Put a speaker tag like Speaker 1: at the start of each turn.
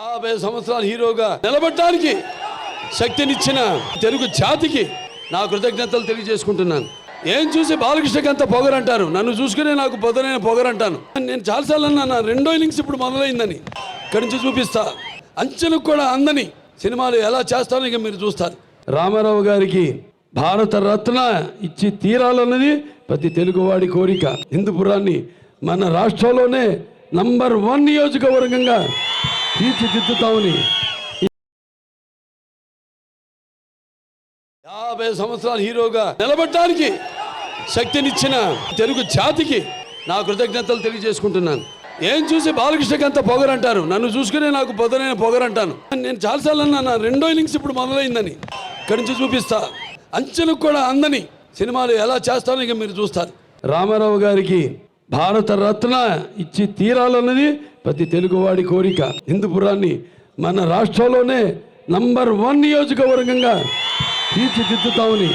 Speaker 1: యాభై సంవత్సరాల హీరోగా నిలబడటానికి శక్తినిచ్చిన తెలుగు జాతికి నా కృతజ్ఞతలు తెలియజేసుకుంటున్నాను. ఏం చూసి బాలకృష్ణకి అంత పొగరంటారు? నన్ను చూసుకునే నాకు పొదనైన పొగరంటాను. నేను చాలాసార్లు అన్నా రెండో ఇన్నింగ్స్ ఇప్పుడు మొదలైందని ఇక్కడి నుంచి చూపిస్తా. అంచెలకు కూడా అందని సినిమాలు ఎలా చేస్తానో ఇక మీరు చూస్తారు. రామారావు గారికి భారత రత్న ఇచ్చి తీరాలన్నది ప్రతి తెలుగువాడి కోరిక. హిందూపురాన్ని మన రాష్ట్రంలోనే నంబర్ వన్ నియోజకవర్గంగా తీర్చిదిద్దుతామని. యాభై సంవత్సరాల హీరోగా నిలబడటానికి శక్తినిచ్చిన తెలుగు జాతికి నా కృతజ్ఞతలు తెలియజేసుకుంటున్నాను. ఏం చూసి బాలకృష్ణకి అంత పొగరంటారు? నన్ను చూసుకునే నాకు పొదనైన పొగరంటాను. నేను చాలాసార్లు అన్నా రెండో ఇన్నింగ్స్ ఇప్పుడు మొదలైందని ఇక్కడి నుంచి చూపిస్తా. అంచెలకు కూడా అందని సినిమాలు ఎలా చేస్తానో ఇక మీరు చూస్తారు. రామారావు గారికి భారత రత్న ఇచ్చి తీరాలన్నది ప్రతి తెలుగువాడి కోరిక. హిందూపురాన్ని మన రాష్ట్రంలోనే నంబర్ వన్ నియోజకవర్గంగా తీర్చిదిద్దుతామని